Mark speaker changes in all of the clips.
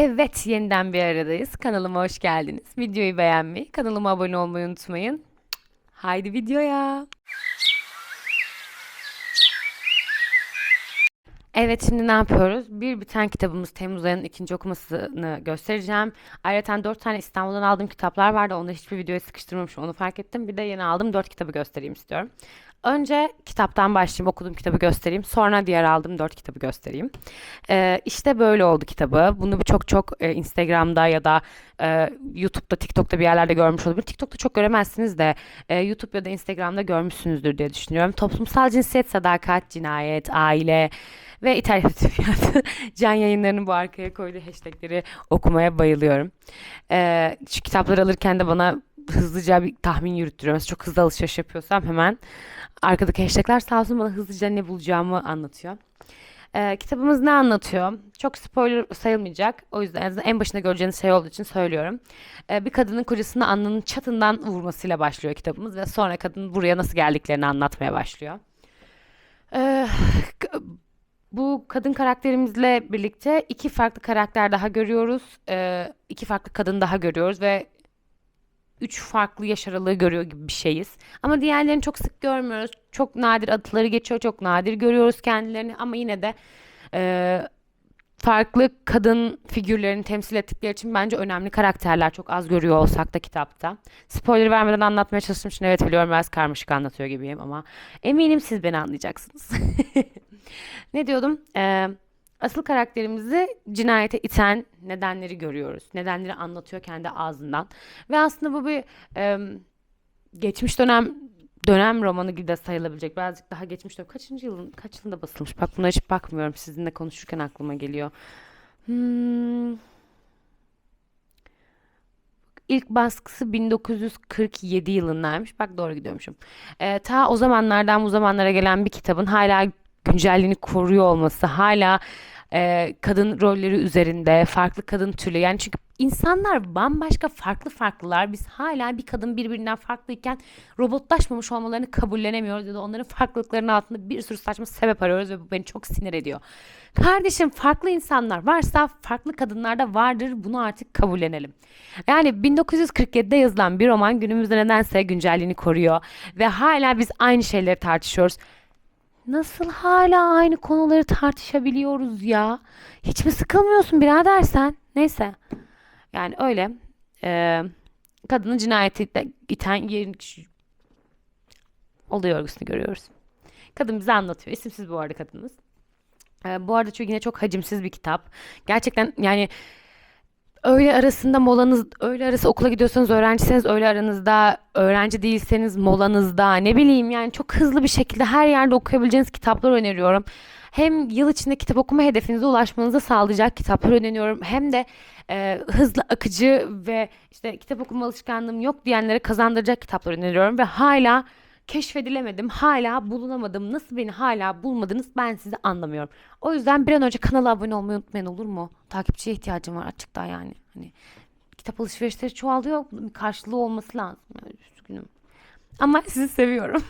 Speaker 1: Evet, yeniden bir aradayız. Kanalıma hoş geldiniz. Videoyu beğenmeyi, kanalıma abone olmayı unutmayın. Haydi videoya. Evet şimdi ne yapıyoruz? Bir biten kitabımız Temmuz ayının ikinci okumasını göstereceğim. Ayrıca dört tane İstanbul'dan aldığım kitaplar vardı. Da hiçbir videoya sıkıştırmamışım. Onu fark ettim. Bir de yeni aldığım dört kitabı göstereyim istiyorum. Önce kitaptan başlayayım, okuduğum kitabı göstereyim. Sonra diğer aldığım dört kitabı göstereyim. Ee, işte böyle oldu kitabı. Bunu çok çok e, Instagram'da ya da e, YouTube'da, TikTok'ta bir yerlerde görmüş olabilir. TikTok'ta çok göremezsiniz de e, YouTube ya da Instagram'da görmüşsünüzdür diye düşünüyorum. Toplumsal cinsiyet, sadakat, cinayet, aile ve İtalya Edebiyatı Can Yayınları'nın bu arkaya koyduğu hashtagleri okumaya bayılıyorum. Ee, şu kitapları alırken de bana hızlıca bir tahmin yürüttürüyor. Mesela çok hızlı alışveriş yapıyorsam hemen arkadaki hashtagler sağ olsun bana hızlıca ne bulacağımı anlatıyor. Ee, kitabımız ne anlatıyor? Çok spoiler sayılmayacak. O yüzden en, en başında göreceğiniz şey olduğu için söylüyorum. Ee, bir kadının kocasını alnının çatından vurmasıyla başlıyor kitabımız ve sonra kadın buraya nasıl geldiklerini anlatmaya başlıyor. Ee, bu kadın karakterimizle birlikte iki farklı karakter daha görüyoruz. Ee, iki farklı kadın daha görüyoruz ve üç farklı yaş aralığı görüyor gibi bir şeyiz. Ama diğerlerini çok sık görmüyoruz. Çok nadir adıları geçiyor, çok nadir görüyoruz kendilerini ama yine de e, farklı kadın figürlerini temsil ettikleri için bence önemli karakterler çok az görüyor olsak da kitapta. Spoiler vermeden anlatmaya çalıştığım için evet biliyorum biraz karmaşık anlatıyor gibiyim ama eminim siz beni anlayacaksınız. Ne diyordum? Ee, asıl karakterimizi cinayete iten nedenleri görüyoruz. Nedenleri anlatıyor kendi ağzından. Ve aslında bu bir em, geçmiş dönem dönem romanı gibi de sayılabilecek. Birazcık daha geçmiş dönem. Kaçıncı yılın, kaç yılında basılmış? Bak buna hiç bakmıyorum. Sizinle konuşurken aklıma geliyor. Hmm, ilk baskısı 1947 yılındaymış. Bak doğru gidiyormuşum. Ee, ta o zamanlardan bu zamanlara gelen bir kitabın hala güncelliğini koruyor olması, hala e, kadın rolleri üzerinde, farklı kadın türleri. Yani çünkü insanlar bambaşka farklı farklılar. Biz hala bir kadın birbirinden farklıyken robotlaşmamış olmalarını kabullenemiyoruz ya da onların farklılıklarının altında bir sürü saçma sebep arıyoruz ve bu beni çok sinir ediyor. Kardeşim farklı insanlar varsa farklı kadınlar da vardır. Bunu artık kabullenelim. Yani 1947'de yazılan bir roman günümüzde nedense güncelliğini koruyor ve hala biz aynı şeyleri tartışıyoruz. Nasıl hala aynı konuları tartışabiliyoruz ya? Hiç mi sıkılmıyorsun birader sen? Neyse. Yani öyle. Ee, kadının cinayeti iten yerin olay örgüsünü görüyoruz. Kadın bize anlatıyor. İsimsiz bu arada kadınımız. Ee, bu arada çok yine çok hacimsiz bir kitap. Gerçekten yani Öğle arasında molanız, öğle arası okula gidiyorsanız öğrenciseniz öğle aranızda, öğrenci değilseniz molanızda, ne bileyim yani çok hızlı bir şekilde her yerde okuyabileceğiniz kitaplar öneriyorum. Hem yıl içinde kitap okuma hedefinize ulaşmanızı sağlayacak kitaplar öneriyorum. Hem de e, hızlı akıcı ve işte kitap okuma alışkanlığım yok diyenlere kazandıracak kitaplar öneriyorum. Ve hala keşfedilemedim, hala bulunamadım. Nasıl beni hala bulmadınız ben sizi anlamıyorum. O yüzden bir an önce kanala abone olmayı unutmayın olur mu? Takipçiye ihtiyacım var açıkta yani. Hani kitap alışverişleri çoğalıyor. Bunun bir karşılığı olması lazım. Üzgünüm. Ama sizi seviyorum.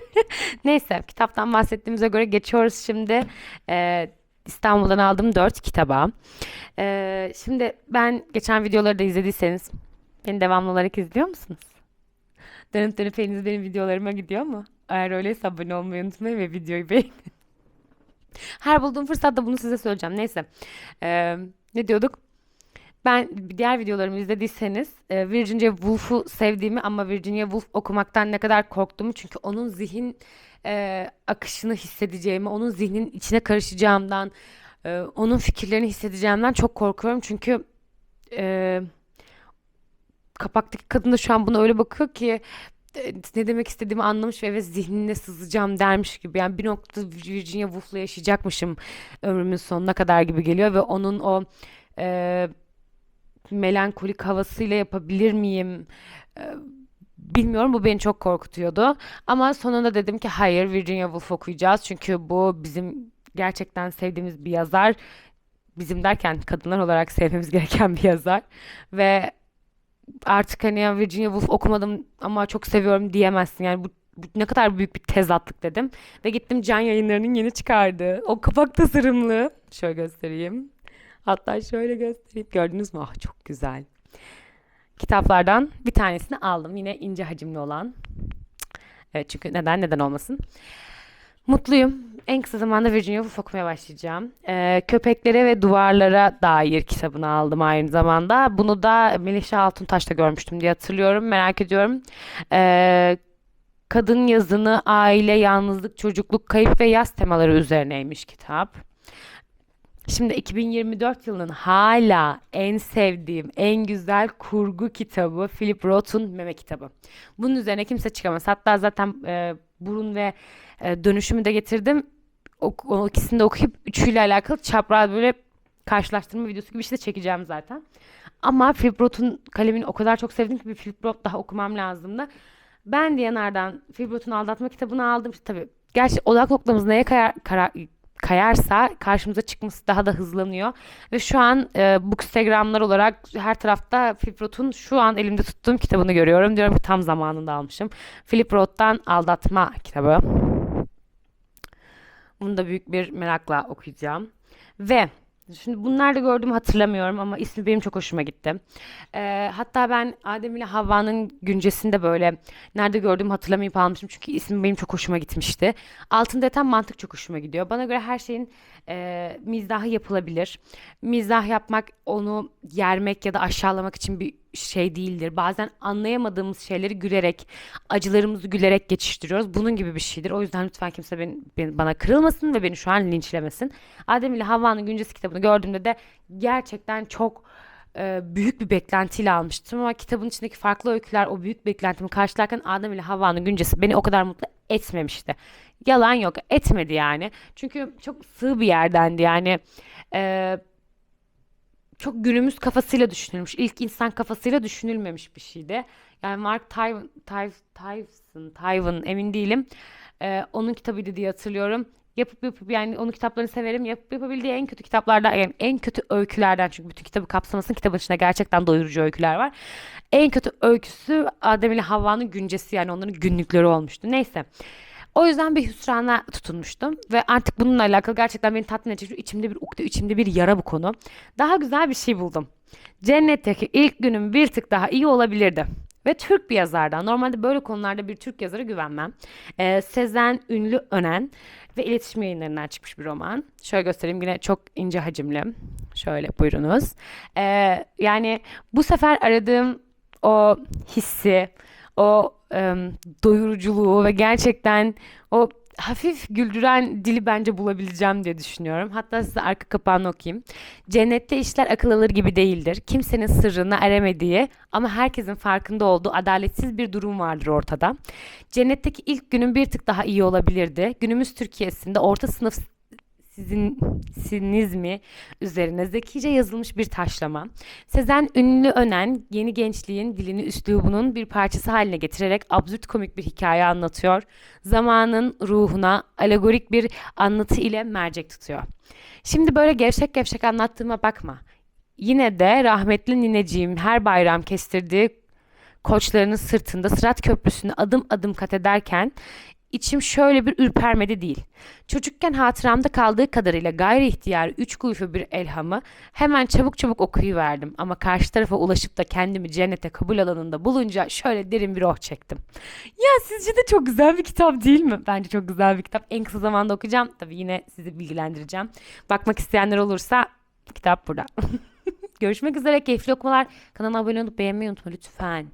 Speaker 1: Neyse kitaptan bahsettiğimize göre geçiyoruz şimdi. Ee, İstanbul'dan aldığım dört kitaba. Ee, şimdi ben geçen videoları da izlediyseniz beni devamlı olarak izliyor musunuz? Dönüp dönüp eliniz benim videolarıma gidiyor mu? Eğer öyleyse abone olmayı unutmayın ve videoyu beğenin. Her bulduğum fırsatta bunu size söyleyeceğim. Neyse. Ee, ne diyorduk? Ben diğer videolarımı izlediyseniz e, Virginia Woolf'u sevdiğimi ama Virginia Woolf okumaktan ne kadar korktuğumu çünkü onun zihin e, akışını hissedeceğimi, onun zihnin içine karışacağımdan, e, onun fikirlerini hissedeceğimden çok korkuyorum. Çünkü e, kapaktaki kadın da şu an buna öyle bakıyor ki e, ne demek istediğimi anlamış ve evet zihnine sızacağım dermiş gibi. Yani bir noktada Virginia Woolf'la yaşayacakmışım ömrümün sonuna kadar gibi geliyor ve onun o e, melankolik havasıyla yapabilir miyim? E, bilmiyorum bu beni çok korkutuyordu. Ama sonunda dedim ki hayır Virginia Woolf okuyacağız. Çünkü bu bizim gerçekten sevdiğimiz bir yazar. Bizim derken kadınlar olarak sevmemiz gereken bir yazar. Ve artık hani Virginia Woolf okumadım ama çok seviyorum diyemezsin. Yani bu, bu ne kadar büyük bir tezatlık dedim. Ve gittim Can Yayınları'nın yeni çıkardığı o kapak tasarımlı. Şöyle göstereyim. Hatta şöyle göstereyim. Gördünüz mü? Ah çok güzel. Kitaplardan bir tanesini aldım. Yine ince hacimli olan. Evet çünkü neden neden olmasın. Mutluyum. En kısa zamanda Virginia Woolf okumaya başlayacağım. Ee, köpeklere ve duvarlara dair kitabını aldım aynı zamanda. Bunu da Melih Altuntaş'ta görmüştüm diye hatırlıyorum. Merak ediyorum. Ee, kadın yazını, aile, yalnızlık, çocukluk, kayıp ve yaz temaları üzerineymiş kitap. Şimdi 2024 yılının hala en sevdiğim, en güzel kurgu kitabı Philip Roth'un Meme kitabı. Bunun üzerine kimse çıkamaz. Hatta zaten e, burun ve e, dönüşümü de getirdim. O, o ikisini de okuyup üçüyle alakalı çapraz böyle karşılaştırma videosu gibi bir şey de çekeceğim zaten. Ama Philip Roth'un kalemini o kadar çok sevdim ki bir Philip Roth daha okumam lazımdı. Ben Diyanar'dan Philip Roth'un Aldatma kitabını aldım. Tabii gerçi odak noktamız neye kayar, karar, kayarsa karşımıza çıkması daha da hızlanıyor. Ve şu an e, Bookstagram'lar olarak her tarafta Philip Roth'un şu an elimde tuttuğum kitabını görüyorum. Diyorum ki tam zamanında almışım. Philip Roth'tan Aldatma kitabı. Bunu da büyük bir merakla okuyacağım. Ve şimdi bunları da gördüğümü hatırlamıyorum ama ismi benim çok hoşuma gitti. Ee, hatta ben Adem ile Havva'nın güncesinde böyle nerede gördüğümü hatırlamayıp almışım. Çünkü ismi benim çok hoşuma gitmişti. Altında yatan mantık çok hoşuma gidiyor. Bana göre her şeyin e, mizahı yapılabilir. Mizah yapmak onu yermek ya da aşağılamak için bir şey değildir. Bazen anlayamadığımız şeyleri gülerek, acılarımızı gülerek geçiştiriyoruz. Bunun gibi bir şeydir. O yüzden lütfen kimse beni, beni- bana kırılmasın ve beni şu an linçlemesin. Adem ile Havva'nın güncesi kitabını gördüğümde de gerçekten çok e, büyük bir beklentiyle almıştım ama kitabın içindeki farklı öyküler o büyük beklentimi karşılarken Adem ile Havva'nın güncesi beni o kadar mutlu etmemişti. Yalan yok etmedi yani. Çünkü çok sığ bir yerdendi yani. E, çok günümüz kafasıyla düşünülmüş. İlk insan kafasıyla düşünülmemiş bir şeydi. Yani Mark Twain, Tyson, Tyven emin değilim. Ee, onun kitabıydı diye hatırlıyorum. Yapıp yapıp yani onun kitaplarını severim. Yapıp yapabildiği en kötü kitaplardan yani en kötü öykülerden çünkü bütün kitabı kapsamasın kitabın içinde gerçekten doyurucu öyküler var. En kötü öyküsü Adem ile Havva'nın güncesi yani onların günlükleri olmuştu. Neyse. O yüzden bir hüsrana tutunmuştum ve artık bununla alakalı gerçekten beni tatmin edecek içimde bir ukde, içimde bir yara bu konu. Daha güzel bir şey buldum. Cennetteki ilk günüm bir tık daha iyi olabilirdi. Ve Türk bir yazardan. Normalde böyle konularda bir Türk yazara güvenmem. Ee, Sezen Ünlü Önen ve iletişim yayınlarından çıkmış bir roman. Şöyle göstereyim yine çok ince hacimli. Şöyle buyurunuz. Ee, yani bu sefer aradığım o hissi, o em, doyuruculuğu ve gerçekten o hafif güldüren dili bence bulabileceğim diye düşünüyorum. Hatta size arka kapağını okuyayım. Cennette işler akıl alır gibi değildir. Kimsenin sırrını eremediği ama herkesin farkında olduğu adaletsiz bir durum vardır ortada. Cennetteki ilk günün bir tık daha iyi olabilirdi. Günümüz Türkiye'sinde orta sınıf sizin sinizmi üzerine zekice yazılmış bir taşlama. Sezen Ünlü Önen yeni gençliğin dilini üslubunun bir parçası haline getirerek absürt komik bir hikaye anlatıyor. Zamanın ruhuna alegorik bir anlatı ile mercek tutuyor. Şimdi böyle gevşek gevşek anlattığıma bakma. Yine de rahmetli nineciğim her bayram kestirdiği koçlarının sırtında Sırat Köprüsü'nü adım adım kat ederken içim şöyle bir ürpermedi değil. Çocukken hatıramda kaldığı kadarıyla gayri ihtiyar üç kuyufu bir elhamı hemen çabuk çabuk okuyuverdim. Ama karşı tarafa ulaşıp da kendimi cennete kabul alanında bulunca şöyle derin bir oh çektim. Ya sizce de çok güzel bir kitap değil mi? Bence çok güzel bir kitap. En kısa zamanda okuyacağım. Tabii yine sizi bilgilendireceğim. Bakmak isteyenler olursa kitap burada. Görüşmek üzere. Keyifli okumalar. Kanalıma abone olup beğenmeyi unutma lütfen.